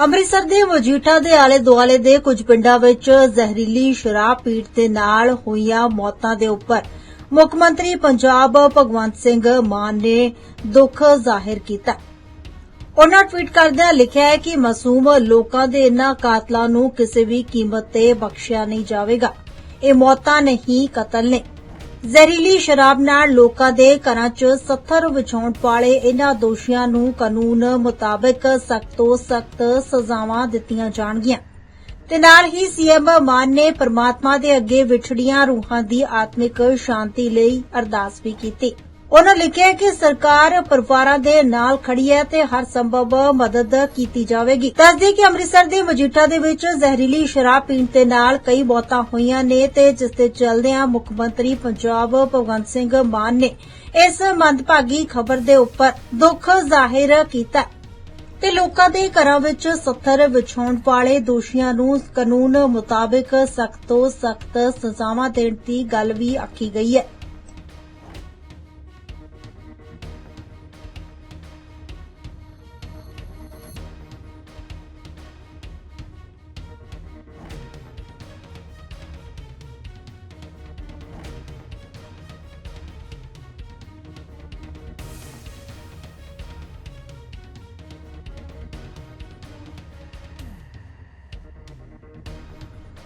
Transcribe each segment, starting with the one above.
ਅੰਮ੍ਰਿਤਸਰ ਦੇ ਮਜੀਠਾ ਦੇ ਆਲੇ ਦੁਆਲੇ ਦੇ ਕੁਝ ਪਿੰਡਾਂ ਵਿੱਚ ਜ਼ਹਿਰੀਲੀ ਸ਼ਰਾਬ ਪੀਣ ਦੇ ਨਾਲ ਹੋਈਆਂ ਮੌਤਾਂ ਦੇ ਉੱਪਰ ਮੁੱਖ ਮੰਤਰੀ ਪੰਜਾਬ ਭਗਵੰਤ ਸਿੰਘ ਮਾਨ ਨੇ ਦੁੱਖ ਜ਼ਾਹਿਰ ਕੀਤਾ। ਉਹਨਾਂ ਟਵੀਟ ਕਰਦਿਆਂ ਲਿਖਿਆ ਹੈ ਕਿ ਮਾਸੂਮ ਲੋਕਾਂ ਦੇ ਇਨ੍ਹਾਂ ਕਾਤਲਾਂ ਨੂੰ ਕਿਸੇ ਵੀ ਕੀਮਤ ਤੇ ਬਖਸ਼ਿਆ ਨਹੀਂ ਜਾਵੇਗਾ। ਇਹ ਮੌਤਾਂ ਨਹੀਂ, ਕਤਲ ਨੇ। ਜ਼ਹਿਰੀਲੀ ਸ਼ਰਾਬ ਨਾਲ ਲੋਕਾਂ ਦੇ ਘਰਾਂ 'ਚ ਸੱਥਰ ਵਿਛਾਉਣ ਵਾਲੇ ਇਨ੍ਹਾਂ ਦੋਸ਼ੀਆਂ ਨੂੰ ਕਾਨੂੰਨ ਮੁਤਾਬਕ ਸਖਤ ਤੋਂ ਸਖਤ ਸਜ਼ਾਵਾਂ ਦਿੱਤੀਆਂ ਜਾਣਗੀਆਂ। ਤੇ ਨਾਲ ਹੀ ਸੀਐਮ ਮਾਨ ਨੇ ਪ੍ਰਮਾਤਮਾ ਦੇ ਅੱਗੇ ਵਿਛੜੀਆਂ ਰੂਹਾਂ ਦੀ ਆਤਮਿਕ ਸ਼ਾਂਤੀ ਲਈ ਅਰਦਾਸ ਵੀ ਕੀਤੀ। ਉਹਨਾਂ ਲਿਖਿਆ ਕਿ ਸਰਕਾਰ ਪਰਿਵਾਰਾਂ ਦੇ ਨਾਲ ਖੜੀ ਹੈ ਤੇ ਹਰ ਸੰਭਵ ਮਦਦ ਕੀਤੀ ਜਾਵੇਗੀ। ਦੱਸਦੇ ਕਿ ਅੰਮ੍ਰਿਤਸਰ ਦੇ ਮਜੀਠਾ ਦੇ ਵਿੱਚ ਜ਼ਹਿਰੀਲੀ ਸ਼ਰਾਬ ਪੀਣ ਦੇ ਨਾਲ ਕਈ ਮੌਤਾਂ ਹੋਈਆਂ ਨੇ ਤੇ ਜਿਸ ਦੇ ਚਲਦਿਆਂ ਮੁੱਖ ਮੰਤਰੀ ਪੰਜਾਬ ਭਗਵੰਤ ਸਿੰਘ ਮਾਨ ਨੇ ਇਸ ਮੰਦਭਾਗੀ ਖਬਰ ਦੇ ਉੱਪਰ ਦੁੱਖ ਜ਼ਾਹਿਰ ਕੀਤਾ ਤੇ ਲੋਕਾਂ ਦੇ ਘਰਾਂ ਵਿੱਚ ਸੱਥਰ ਵਿਛਾਉਣ ਵਾਲੇ ਦੋਸ਼ੀਆਂ ਨੂੰ ਕਾਨੂੰਨ ਮੁਤਾਬਕ ਸਖਤ ਤੋਂ ਸਖਤ ਸਜ਼ਾਵਾਂ ਦੇਣ ਦੀ ਗੱਲ ਵੀ ਆਖੀ ਗਈ ਹੈ।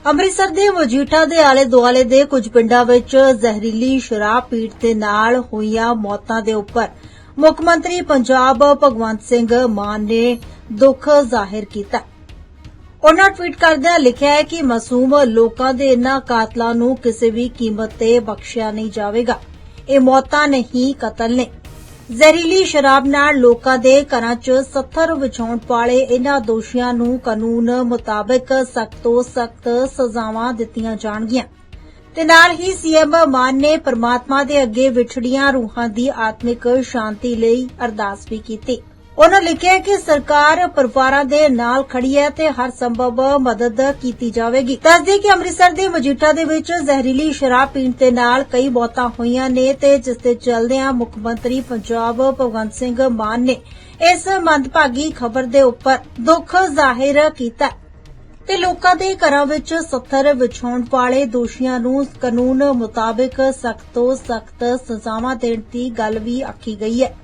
ਅੰਮ੍ਰਿਤਸਰ ਦੇ ਮਜੀਠਾ ਦੇ ਆਲੇ ਦੁਆਲੇ ਦੇ ਕੁਝ ਪਿੰਡਾਂ ਵਿੱਚ ਜ਼ਹਿਰੀਲੀ ਸ਼ਰਾਬ ਪੀਣ ਦੇ ਨਾਲ ਹੋਈਆਂ ਮੌਤਾਂ ਦੇ ਉੱਪਰ ਮੁੱਖ ਮੰਤਰੀ ਪੰਜਾਬ ਭਗਵੰਤ ਸਿੰਘ ਮਾਨ ਨੇ ਦੁੱਖ ਜ਼ਾਹਿਰ ਕੀਤਾ। ਉਹਨਾਂ ਟਵੀਟ ਕਰਦਿਆਂ ਲਿਖਿਆ ਹੈ ਕਿ ਮਾਸੂਮ ਲੋਕਾਂ ਦੇ ਇਨ੍ਹਾਂ ਕਾਤਲਾਂ ਨੂੰ ਕਿਸੇ ਵੀ ਕੀਮਤ ਤੇ ਬਖਸ਼ਿਆ ਨਹੀਂ ਜਾਵੇਗਾ। ਇਹ ਮੌਤਾਂ ਨਹੀਂ, ਕਤਲ ਨੇ। ਜ਼ਹਿਰੀਲੀ ਸ਼ਰਾਬ ਨਾਲ ਲੋਕਾਂ ਦੇ ਘਰਾਂ 'ਚ ਸੱਥਰ ਵਿਛਾਉਣ ਵਾਲੇ ਇਨ੍ਹਾਂ ਦੋਸ਼ੀਆਂ ਨੂੰ ਕਾਨੂੰਨ ਮੁਤਾਬਕ ਸਖਤ ਤੋਂ ਸਖਤ ਸਜ਼ਾਵਾਂ ਦਿੱਤੀਆਂ ਜਾਣਗੀਆਂ। ਤੇ ਨਾਲ ਹੀ ਸੀਐਮ ਮਾਨ ਨੇ ਪ੍ਰਮਾਤਮਾ ਦੇ ਅੱਗੇ ਵਿਛੜੀਆਂ ਰੂਹਾਂ ਦੀ ਆਤਮਿਕ ਸ਼ਾਂਤੀ ਲਈ ਅਰਦਾਸ ਵੀ ਕੀਤੀ। ਉਹਨਾਂ ਲਿਖਿਆ ਕਿ ਸਰਕਾਰ ਪਰਿਵਾਰਾਂ ਦੇ ਨਾਲ ਖੜੀ ਹੈ ਤੇ ਹਰ ਸੰਭਵ ਮਦਦ ਕੀਤੀ ਜਾਵੇਗੀ। ਦੱਸਦੇ ਕਿ ਅੰਮ੍ਰਿਤਸਰ ਦੇ ਮਜੀਠਾ ਦੇ ਵਿੱਚ ਜ਼ਹਿਰੀਲੀ ਸ਼ਰਾਬ ਪੀਣ ਦੇ ਨਾਲ ਕਈ ਮੌਤਾਂ ਹੋਈਆਂ ਨੇ ਤੇ ਜਿਸ ਦੇ ਚੱਲਦਿਆਂ ਮੁੱਖ ਮੰਤਰੀ ਪੰਜਾਬ ਭਗਵੰਤ ਸਿੰਘ ਮਾਨ ਨੇ ਇਸ ਮੰਦਭਾਗੀ ਖਬਰ ਦੇ ਉੱਪਰ ਦੁੱਖ ਜ਼ਾਹਿਰ ਕੀਤਾ ਤੇ ਲੋਕਾਂ ਦੇ ਘਰਾਂ ਵਿੱਚ ਸੱਥਰ ਵਿਛਾਉਣ ਵਾਲੇ ਦੋਸ਼ੀਆਂ ਨੂੰ ਕਾਨੂੰਨ ਮੁਤਾਬਕ ਸਖਤ ਤੋਂ ਸਖਤ ਸਜ਼ਾਵਾਂ ਦੇਣ ਦੀ ਗੱਲ ਵੀ ਆਖੀ ਗਈ ਹੈ।